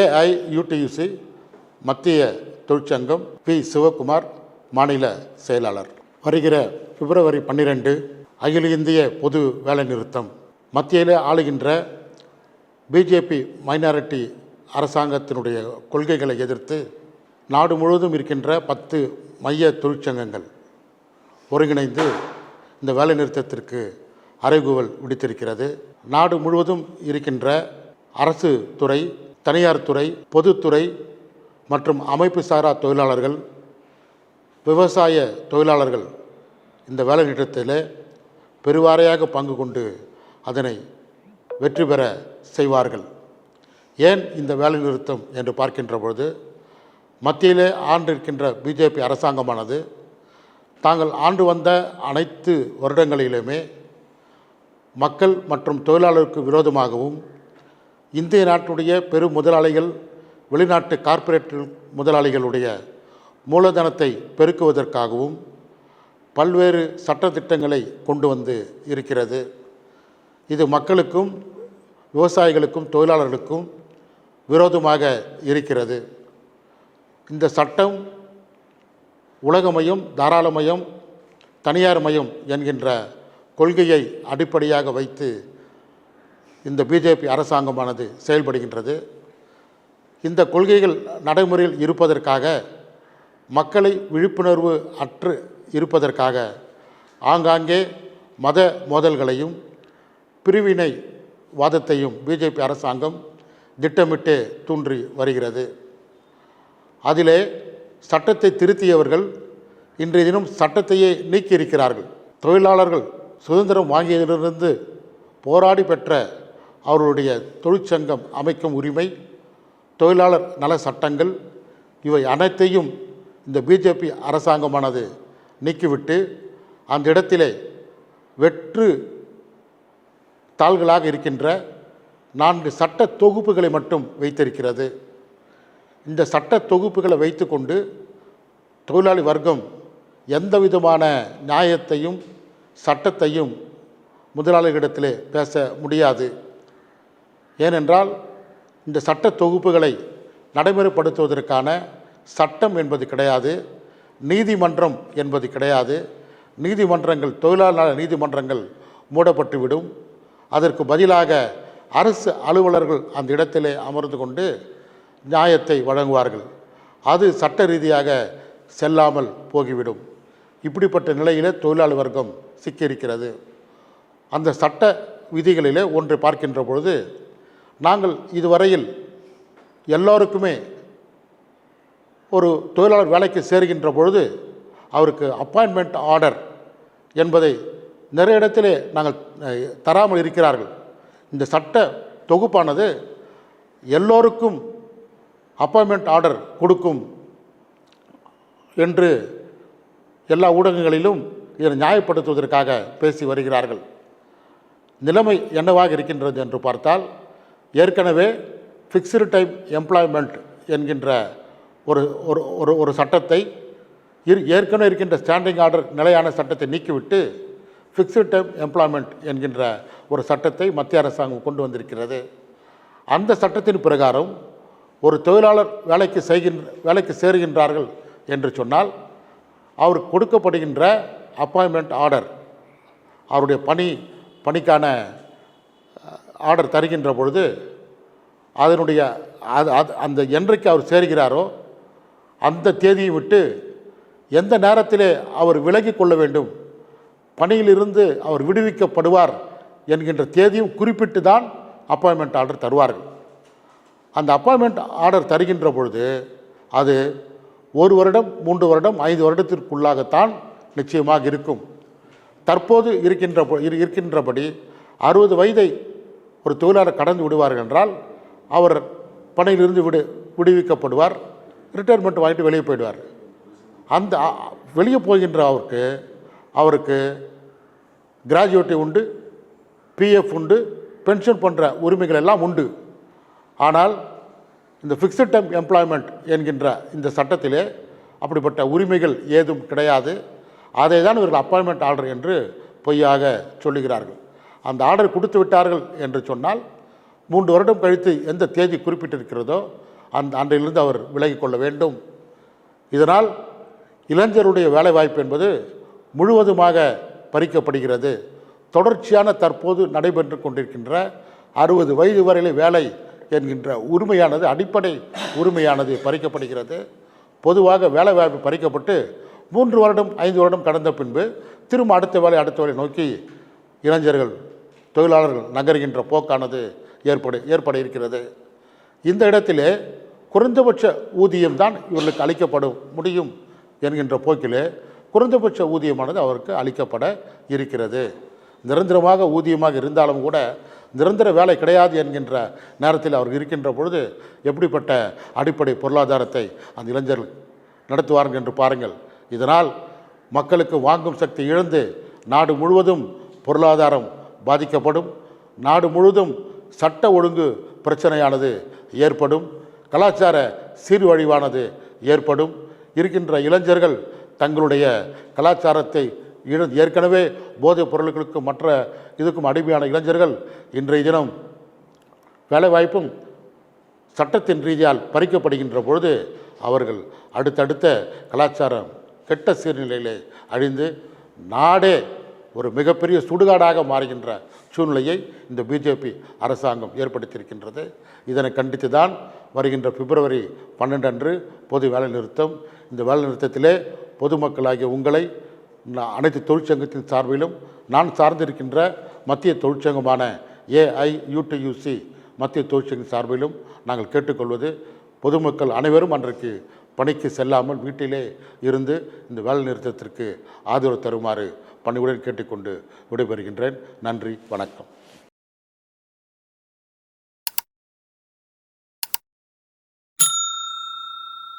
ஏஐயுடியுசி மத்திய தொழிற்சங்கம் பி. சிவகுமார் மாநில செயலாளர். வருகிற பிப்ரவரி பன்னிரெண்டு அகில இந்திய பொது வேலைநிறுத்தம் மத்தியில் ஆளுகின்ற பிஜேபி மைனாரிட்டி அரசாங்கத்தினுடைய கொள்கைகளை எதிர்த்து நாடு முழுவதும் இருக்கின்ற பத்து மைய தொழிற்சங்கங்கள் ஒருங்கிணைந்து இந்த வேலைநிறுத்தத்திற்கு அறைகூவல் விடுத்திருக்கிறது. நாடு முழுவதும் இருக்கின்ற அரசு துறை தனியார் துறை பொதுத்துறை மற்றும் அமைப்பு சாரா தொழிலாளர்கள் விவசாய தொழிலாளர்கள் இந்த வேலைநிறுத்தத்தில் பெருவாரையாக பங்கு கொண்டு அதனை வெற்றி பெற செய்வார்கள். ஏன் இந்த வேலைநிறுத்தம் என்று பார்க்கின்ற பொழுது மத்தியிலே ஆண்டிருக்கின்ற பிஜேபி அரசாங்கமானது தாங்கள் ஆண்டு வந்த அனைத்து வருடங்களிலுமே மக்கள் மற்றும் தொழிலாளருக்கு விரோதமாகவும் இந்திய நாட்டுடைய பெரும் முதலாளிகள் வெளிநாட்டு கார்ப்பரேட் முதலாளிகளுடைய மூலதனத்தை பெருக்குவதற்காகவும் பல்வேறு சட்டத்திட்டங்களை கொண்டு வந்து இருக்கிறது. இது மக்களுக்கும் விவசாயிகளுக்கும் தொழிலாளர்களுக்கும் விரோதமாக இருக்கிறது. இந்த சட்டம் உலகமயம் தாராளமயம் தனியார் மயம் என்கின்ற கொள்கையை அடிப்படையாக வைத்து இந்த பிஜேபி அரசாங்கமானது செயல்படுகின்றது. இந்த கொள்கைகள் நடைமுறையில் இருப்பதற்காக மக்களை விழிப்புணர்வு அற்று இருப்பதற்காக ஆங்காங்கே மத மோதல்களையும் பிரிவினை வாதத்தையும் பிஜேபி அரசாங்கம் திட்டமிட்டு தூன்றி வருகிறது. அதிலே சட்டத்தை திருத்தியவர்கள் இன்றைய தினம் சட்டத்தையே நீக்கியிருக்கிறார்கள். தொழிலாளர்கள் சுதந்திரம் வாங்கியதிலிருந்து போராடி பெற்ற அவர்களுடைய தொழிற்சங்கம் அமைக்கும் உரிமை தொழிலாளர் நல சட்டங்கள் இவை அனைத்தையும் இந்த பிஜேபி அரசாங்கமானது நீக்கிவிட்டு அந்த இடத்திலே வெற்று தாள்களாக இருக்கின்ற நான்கு சட்ட தொகுப்புகளை மட்டும் வைத்திருக்கிறது. இந்த சட்ட தொகுப்புகளை வைத்துக்கொண்டு தொழிலாளி வர்க்கம் எந்த விதமான நியாயத்தையும் சட்டத்தையும் முதலாளிகளிடத்திலே பேச முடியாது. ஏனென்றால் இந்த சட்ட தொகுப்புகளை நடைமுறைப்படுத்துவதற்கான சட்டம் என்பது கிடையாது நீதிமன்றம் என்பது கிடையாது. நீதிமன்றங்கள் தொழிலாளர் நீதிமன்றங்கள் மூடப்பட்டுவிடும். அதற்கு பதிலாக அரசு அலுவலர்கள் அந்த இடத்திலே அமர்ந்து கொண்டு நியாயத்தை வழங்குவார்கள். அது சட்ட ரீதியாக செல்லாமல் போகிவிடும். இப்படிப்பட்ட நிலையிலே தொழிலாளர் வர்க்கம் சிக்கியிருக்கிறது. அந்த சட்ட விதிகளிலே ஒன்று பார்க்கின்ற பொழுது நாங்கள் இதுவரையில் எல்லோருக்குமே ஒரு தொழிலாளர் வேலைக்கு சேர்கின்ற பொழுது அவருக்கு அப்பாயின்மெண்ட் ஆர்டர் என்பதை நிறைய இடத்திலே நாங்கள் தராமல் இருக்கிறார்கள். இந்த சட்ட தொகுப்பானது எல்லோருக்கும் அப்பாயின்மெண்ட் ஆர்டர் கொடுக்கும் என்று எல்லா ஊடகங்களிலும் இதனை நியாயப்படுத்துவதற்காக பேசி வருகிறார்கள். நிலைமை என்னவாக இருக்கின்றது என்று பார்த்தால் ஏற்கனவே ஃபிக்ஸ்டு டைம் எம்ப்ளாய்மெண்ட் என்கின்ற ஒரு ஒரு ஒரு ஒரு சட்டத்தை இரு ஏற்கனவே இருக்கின்ற ஸ்டாண்டிங் ஆர்டர் நிலையான சட்டத்தை நீக்கிவிட்டு ஃபிக்ஸ்டு டைம் எம்ப்ளாய்மெண்ட் என்கின்ற ஒரு சட்டத்தை மத்திய அரசாங்கம் கொண்டு வந்திருக்கிறது. அந்த சட்டத்தின் பிரகாரம் ஒரு தொழிலாளர் வேலைக்கு செய்கின்ற வேலைக்கு சேருகின்றார்கள் என்று சொன்னால் அவருக்கு கொடுக்கப்படுகின்ற அப்பாயின்மெண்ட் ஆர்டர் அவருடைய பணி பணிக்கான ஆர்டர் தருகின்ற பொழுது அதனுடைய அது அது அந்த என்றைக்கு அவர் சேர்கிறாரோ அந்த தேதியை விட்டு எந்த நேரத்திலே அவர் விலகி கொள்ள வேண்டும் பணியிலிருந்து அவர் விடுவிக்கப்படுவார் என்கின்ற தேதியும் குறிப்பிட்டு தான் அப்பாயின்மெண்ட் ஆர்டர் தருவார்கள். அந்த அப்பாயின்மெண்ட் ஆர்டர் தருகின்ற பொழுது அது ஒரு வருடம் மூன்று வருடம் ஐந்து வருடத்திற்குள்ளாகத்தான் நிச்சயமாக இருக்கும். தற்போது இருக்கின்ற இரு- இருக்கின்றபடி அறுபது வயதை ஒரு தொழிலாளர் கடந்து விடுவார்கள் என்றால் அவர் பணியிலிருந்து விடு விடுவிக்கப்படுவார். ரிட்டையர்மெண்ட் வாங்கிட்டு வெளியே போயிடுவார். அந்த வெளியே போகின்ற அவருக்கு அவருக்கு கிராஜுவேட்டி உண்டு பிஎஃப் உண்டு பென்ஷன் போன்ற உரிமைகள் எல்லாம் உண்டு. ஆனால் இந்த ஃபிக்ஸட் டைம் எம்ப்ளாய்மெண்ட் என்கின்ற இந்த சட்டத்திலே அப்படிப்பட்ட உரிமைகள் ஏதும் கிடையாது. அதை தான் இவர்கள் அப்பாயின்மெண்ட் ஆர்டர் என்று பொய்யாக சொல்லுகிறார்கள். அந்த ஆர்டர் கொடுத்து விட்டார்கள் என்று சொன்னால் மூன்று வருடம் கழித்து எந்த தேதி குறிப்பிட்டிருக்கிறதோ அந்த அன்றையிலிருந்து அவர் விலகிக் கொள்ள வேண்டும். இதனால் இளைஞருடைய வேலைவாய்ப்பு என்பது முழுவதுமாக பறிக்கப்படுகிறது. தொடர்ச்சியான தற்போது நடைபெற்று கொண்டிருக்கின்ற அறுபது வயது வரையிலே வேலை என்கின்ற உரிமையானது அடிப்படை உரிமையானது பறிக்கப்படுகிறது. பொதுவாக வேலைவாய்ப்பு பறிக்கப்பட்டு மூன்று வருடம் ஐந்து வருடம் கடந்த பின்பு திரும்ப அடுத்த வேலை அடுத்த வேலை நோக்கி இளைஞர்கள் தொழிலாளர்கள் நகர்கின்ற போக்கானது ஏற்படு ஏற்பட இருக்கிறது இந்த இடத்திலே குறைந்தபட்ச ஊதியம்தான் இவர்களுக்கு அளிக்கப்பட முடியும் என்கின்ற போக்கிலே குறைந்தபட்ச ஊதியமானது அவருக்கு அளிக்கப்பட இருக்கிறது. நிரந்தரமாக ஊதியமாக இருந்தாலும் கூட நிரந்தர வேலை கிடையாது என்கின்ற நேரத்தில் அவர் இருக்கின்ற பொழுது எப்படிப்பட்ட அடிப்படை பொருளாதாரத்தை அந்த இளைஞர்கள் நடத்துவார்கள் என்று பாருங்கள். இதனால் மக்களுக்கு வாங்கும் சக்தி இழந்து நாடு முழுவதும் பொருளாதாரம் பாதிக்கப்படும். நாடு முழுவதும் சட்ட ஒழுங்கு பிரச்சனையானது ஏற்படும். கலாச்சார சீர்வழிவானது ஏற்படும். இருக்கின்ற இளைஞர்கள் தங்களுடைய கலாச்சாரத்தை இழ ஏற்கனவே போதைப் பொருட்களுக்கும் மற்ற இதுக்கும் அடிமையான இளைஞர்கள் இன்றைய தினம் வேலைவாய்ப்பும் சட்டத்தின் ரீதியால் பறிக்கப்படுகின்ற பொழுது அவர்கள் அடுத்தடுத்த கலாச்சாரம் கெட்ட சீர்நிலையிலே அழிந்து நாடே ஒரு மிகப்பெரிய சுடுகாடாக மாறுகின்ற சூழ்நிலையை இந்த பிஜேபி அரசாங்கம் ஏற்படுத்தியிருக்கின்றது. இதனை கண்டித்து தான் வருகின்ற பிப்ரவரி பன்னெண்டு அன்று பொது வேலைநிறுத்தம் இந்த வேலைநிறுத்தத்திலே பொதுமக்களாகிய உங்களை நான் அனைத்து தொழிற்சங்கத்தின் சார்பிலும் நான் சார்ந்திருக்கின்ற மத்திய தொழிற்சங்கமான ஏஐயூடியூசி மத்திய தொழிற்சங்க சார்பிலும் நாங்கள் கேட்டுக்கொள்வது பொதுமக்கள் அனைவரும் அன்றைக்கு பணிக்கு செல்லாமல் வீட்டிலே இருந்து இந்த வேலை நிறுத்தத்திற்கு ஆதரவு தருமாறு பணிவுடன் கேட்டுக்கொண்டு விடைபெறுகின்றேன். நன்றி வணக்கம்.